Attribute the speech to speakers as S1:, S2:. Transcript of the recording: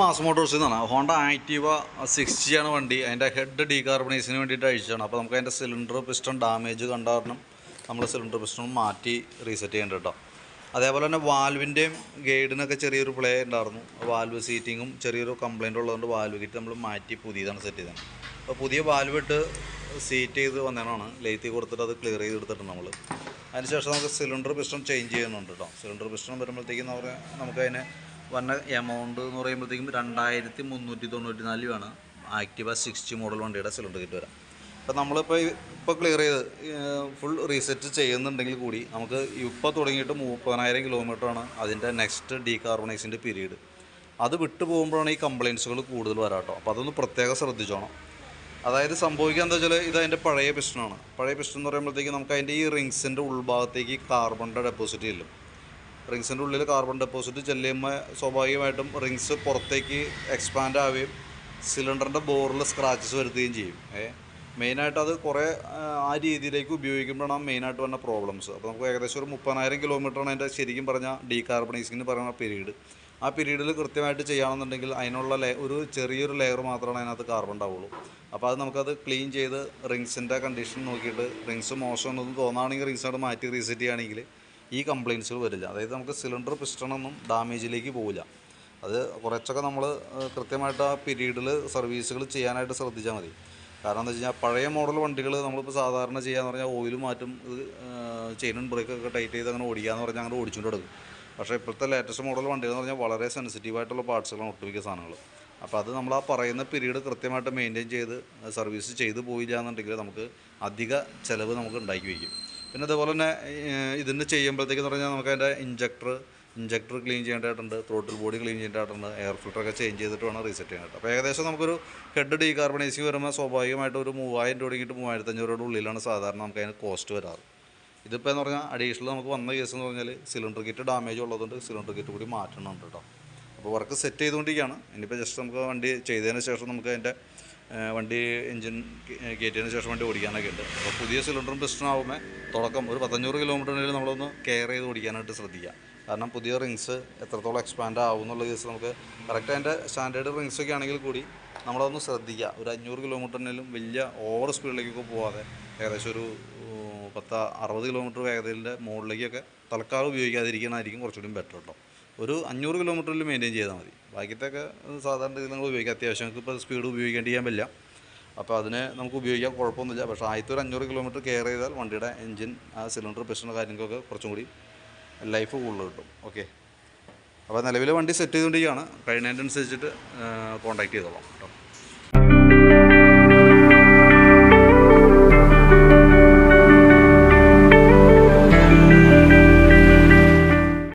S1: Mass മോട്ടോഴ്സിൽ നിന്നാണ് Honda Activa sixty ആണ് വണ്ടി. അതിന്റെ ഹെഡ് ഡീകാർബണൈസിന് വേണ്ടിയിട്ട് അഴിച്ചാണ് അപ്പോൾ നമുക്ക് അതിന്റെ സിലിണ്ടർ പിസ്റ്റൺ ഡാമേജ് കണ്ട കാരണം നമ്മൾ സിലിണ്ടർ പിസ്റ്റൺ മാറ്റി റീസെറ്റ് ചെയ്യേണ്ടത് കേട്ടോ അതേപോലെ തന്നെ വാൽവിന്റെയും ഗൈഡിനൊക്കെ ചെറിയൊരു പ്ലേ ഉണ്ടായിരുന്നു. വാൽവ് സീറ്റിങ്ങും ചെറിയൊരു കംപ്ലയിന്റ് ഉള്ളതുകൊണ്ട് വാൽവ് കിറ്റ് നമ്മൾ മാറ്റി പുതിയതാണ് സെറ്റ് ചെയ്തത്. അപ്പോൾ പുതിയ വാൽവ് ഇട്ട് സീറ്റ് ചെയ്ത് വന്നതാണ് ലേത്തി കൊടുത്തിട്ട് അത് ക്ലിയർ ചെയ്ത് എടുത്തിട്ടുണ്ട് നമ്മൾ അതിനുശേഷം നമുക്ക് സിലിണ്ടർ പിസ്റ്റൺ ചേഞ്ച് ചെയ്യുന്നുണ്ട് കേട്ടോ സിലിണ്ടർ പിസ്റ്റൺ വരുമ്പോഴത്തേക്കും നമുക്ക് നമുക്ക് അതിന് വന്ന എമൗണ്ട് എന്ന് പറയുമ്പോഴത്തേക്കും രണ്ടായിരത്തി മുന്നൂറ്റി തൊണ്ണൂറ്റി നാല് വേണം ആക്റ്റീവ സിക്സ്റ്റി മോഡൽ വണ്ടിയുടെ സിലിണ്ടർ കിറ്റ് വരാം. അപ്പോൾ നമ്മളിപ്പോൾ ഇപ്പോൾ ക്ലിയർ ചെയ്ത് ഫുൾ റീസെറ്റ് ചെയ്യുന്നുണ്ടെങ്കിൽ കൂടി നമുക്ക് ഇപ്പോൾ തുടങ്ങിയിട്ട് മുപ്പതിനായിരം കിലോമീറ്ററാണ് അതിന്റെ നെക്സ്റ്റ് ഡീകാർബണൈസിന്റെ പീരീഡ് അത് വിട്ടു പോകുമ്പോഴാണ് ഈ കംപ്ലയിൻസുകൾ കൂടുതൽ വരാട്ടോ അപ്പോൾ അതൊന്ന് പ്രത്യേകം ശ്രദ്ധിച്ചോണം. അതായത് സംഭവിക്കുക എന്താ വെച്ചാൽ ഇത് അതിന്റെ പഴയ പിസ്റ്റനാണ് പഴയ പിസ്റ്റൻ എന്ന് പറയുമ്പോഴത്തേക്ക് നമുക്ക് അതിന്റെ ഈ റിങ്സിന്റെ ഉൾഭാഗത്തേക്ക് കാർബണിന്റെ ഡെപ്പോസിറ്റ് ചെല്ലും റിങ്സിന്റെ ഉള്ളിൽ കാർബൺ ഡെപ്പോസിറ്റ് ചെല്ലുമ്പോൾ സ്വാഭാവികമായിട്ടും റിങ്സ് പുറത്തേക്ക് എക്സ്പാൻഡ് ആവുകയും സിലിണ്ടറിന്റെ ബോറിൽ സ്ക്രാച്ചസ് വരുത്തുകയും ചെയ്യും. ഏ? മെയിനായിട്ട് അത് കുറേ ആ, രീതിയിലേക്ക് ഉപയോഗിക്കുമ്പോഴാണ് മെയിനായിട്ട് വന്ന പ്രോബ്ലംസ് അപ്പോൾ നമുക്ക് ഏകദേശം ഒരു മുപ്പതിനായിരം കിലോമീറ്ററാണ് അതിന്റെ ശരിക്കും പറഞ്ഞാൽ എന്ന് പറയുന്ന പീരീഡ് ആ പീരീഡിൽ കൃത്യമായിട്ട് ചെയ്യുകയാണെന്നുണ്ടെങ്കിൽ അതിനുള്ള ലേ ഒരു ചെറിയൊരു ലെയർ മാത്രമാണ് അതിനകത്ത് കാർബൺ ഉണ്ടാവുള്ളൂ. അപ്പോൾ അത് നമുക്കത് ക്ലീൻ ചെയ്ത് റിങ്സിന്റെ കണ്ടീഷൻ നോക്കിയിട്ട് റിങ്സ് മോശമെന്നൊന്നും തോന്നുകയാണെങ്കിൽ റിങ്സ് അവിടെ മാറ്റി റീസെറ്റ് ചെയ്യുകയാണെങ്കിൽ ഈ കംപ്ലയിൻസുകൾ വരില്ല. അതായത് നമുക്ക് സിലിണ്ടർ പിസ്റ്റണൊന്നും ഡാമേജിലേക്ക് പോവില്ല. അത് കുറച്ചൊക്കെ നമ്മൾ കൃത്യമായിട്ട് ആ പീരീഡിൽ സർവീസുകൾ ചെയ്യാനായിട്ട് ശ്രദ്ധിച്ചാൽ മതി. കാരണം എന്താ വെച്ച് കഴിഞ്ഞാൽ പഴയ മോഡൽ വണ്ടികൾ നമ്മളിപ്പോൾ സാധാരണ ചെയ്യാന്ന് പറഞ്ഞാൽ ഓയിൽ മാറ്റും ഇത് ചെയിനും ബ്രേക്കൊക്കെ ടൈറ്റ് ചെയ്ത് അങ്ങനെ ഓടിക്കാന്ന് പറഞ്ഞാൽ അങ്ങനെ ഓടിച്ചുകൊണ്ട് കൊടുക്കും പക്ഷേ ഇപ്പോഴത്തെ ലേറ്റസ്റ്റ് മോഡൽ വണ്ടികൾ എന്ന് പറഞ്ഞാൽ വളരെ സെൻസിറ്റീവ് ആയിട്ടുള്ള പാർട്സുകളാണ് ഒട്ടുമിക്ക സാധനങ്ങൾ അപ്പോൾ അത് നമ്മൾ ആ പറയുന്ന പീരീഡ് കൃത്യമായിട്ട് മെയിന്റെയിൻ ചെയ്ത് സർവീസ് ചെയ്തു പോയില്ല എന്നുണ്ടെങ്കിൽ നമുക്ക് അധിക ചിലവ് നമുക്ക് ഉണ്ടാക്കി വയ്ക്കും. പിന്നെ അതുപോലെ തന്നെ ഇതിന് ചെയ്യുമ്പോഴത്തേക്കെന്ന് പറഞ്ഞാൽ നമുക്ക് അതിന്റെ ഇഞ്ചക്ടർ ഇഞ്ചക്ടർ ക്ലീൻ ചെയ്യേണ്ടതായിട്ടുണ്ട് ത്രോട്ടിൽ ബോഡി ക്ലീൻ ചെയ്യേണ്ടതായിട്ടുണ്ട് എയർ ഫിൽറ്ററൊക്കെ ചേഞ്ച് ചെയ്തിട്ട് വേണം റീസെറ്റ് ചെയ്യാനായിട്ട്. അപ്പോൾ ഏകദേശം നമുക്കൊരു ഹെഡ് ഡീകാർബണൈസിങ് വരുമ്പോൾ സ്വാഭാവികമായിട്ട് ഒരു മൂവായിരം രൂപ തുടങ്ങിയിട്ട് മൂവായിരത്തി അഞ്ഞൂറ് രൂപയുടെ ഉള്ളിലാണ് സാധാരണ നമുക്ക് അതിന് കോസ്റ്റ് വരാറ്. ഇതിപ്പോൾ എന്ന് പറഞ്ഞാൽ അഡീഷണൽ നമുക്ക് വന്ന കേസ് എന്ന് പറഞ്ഞാൽ സിലിണ്ടർ കിറ്റ് ഡാമേജ് ഉള്ളതുകൊണ്ട് സിലിണ്ടർ കിറ്റ് കൂടി മാറ്റണമുണ്ട് കേട്ടോ. അപ്പോൾ വർക്ക് സെറ്റ് ചെയ്തുകൊണ്ടിരിക്കുകയാണ്. ഇനിയിപ്പോൾ ജസ്റ്റ് നമുക്ക് വണ്ടി ചെയ്തതിന് ശേഷം നമുക്ക് അതിന്റെ വണ്ടി എൻജിൻ കയറ്റിയതിന് ശേഷം വണ്ടി ഓടിക്കാനൊക്കെ ഉണ്ട്. അപ്പോൾ പുതിയ സിലിണ്ടറും പിസ്റ്റണും ആകുമ്പോൾ തുടക്കം ഒരു പത്തഞ്ഞൂറ് കിലോമീറ്ററിൽ നമ്മളൊന്ന് കെയർ ചെയ്ത് ഓടിക്കാനായിട്ട് ശ്രദ്ധിക്കുക കാരണം പുതിയ റിങ്സ് എത്രത്തോളം എക്സ്പാൻഡ് ആവും എന്നുള്ള കേസ് നമുക്ക് കറക്റ്റ് അതിന്റെ സ്റ്റാൻഡേർഡ് റിങ്സ് ഒക്കെ ആണെങ്കിൽ കൂടി നമ്മളതൊന്ന് ശ്രദ്ധിക്കുക ഒരു അഞ്ഞൂറ് കിലോമീറ്ററിനും വലിയ ഓവർ സ്പീഡിലേക്കൊക്കെ പോവാതെ ഏകദേശം ഒരു പത്ത് അറുപത് കിലോമീറ്റർ വേഗതയിലെ മുകളിലേക്കൊക്കെ തൽക്കാലം ഉപയോഗിക്കാതിരിക്കുന്നതായിരിക്കും കുറച്ചുകൂടി ബെറ്റർ കേട്ടോ ഒരു അഞ്ഞൂറ് കിലോമീറ്ററിൽ മെയിന്റെയിൻ ചെയ്താൽ മതി. ബാക്കിത്തൊക്കെ സാധാരണ രീതിയിൽ നിങ്ങൾ ഉപയോഗിക്കാം. അത്യാവശ്യം നമുക്ക് ഇപ്പോൾ സ്പീഡ് ഉപയോഗിക്കേണ്ടി ചെയ്യാൻ പറ്റില്ല. അപ്പോൾ അതിനെ നമുക്ക് ഉപയോഗിക്കാൻ കുഴപ്പമൊന്നുമില്ല. പക്ഷേ ആദ്യത്തെ ഒരു അഞ്ഞൂറ് കിലോമീറ്റർ കെയർ ചെയ്താൽ വണ്ടിയുടെ എഞ്ചിൻ ആ സിലിണ്ടർ പ്രശ്നം കാര്യങ്ങളൊക്കെ കുറച്ചും കൂടി ലൈഫ് കൂടുതൽ കിട്ടും. ഓക്കെ അപ്പോൾ നിലവിൽ വണ്ടി സെറ്റ് ചെയ്തുകൊണ്ടിരിക്കുകയാണ്. കഴിയുന്നതിനനുസരിച്ചിട്ട് കോൺടാക്ട് ചെയ്തോളാം കേട്ടോ.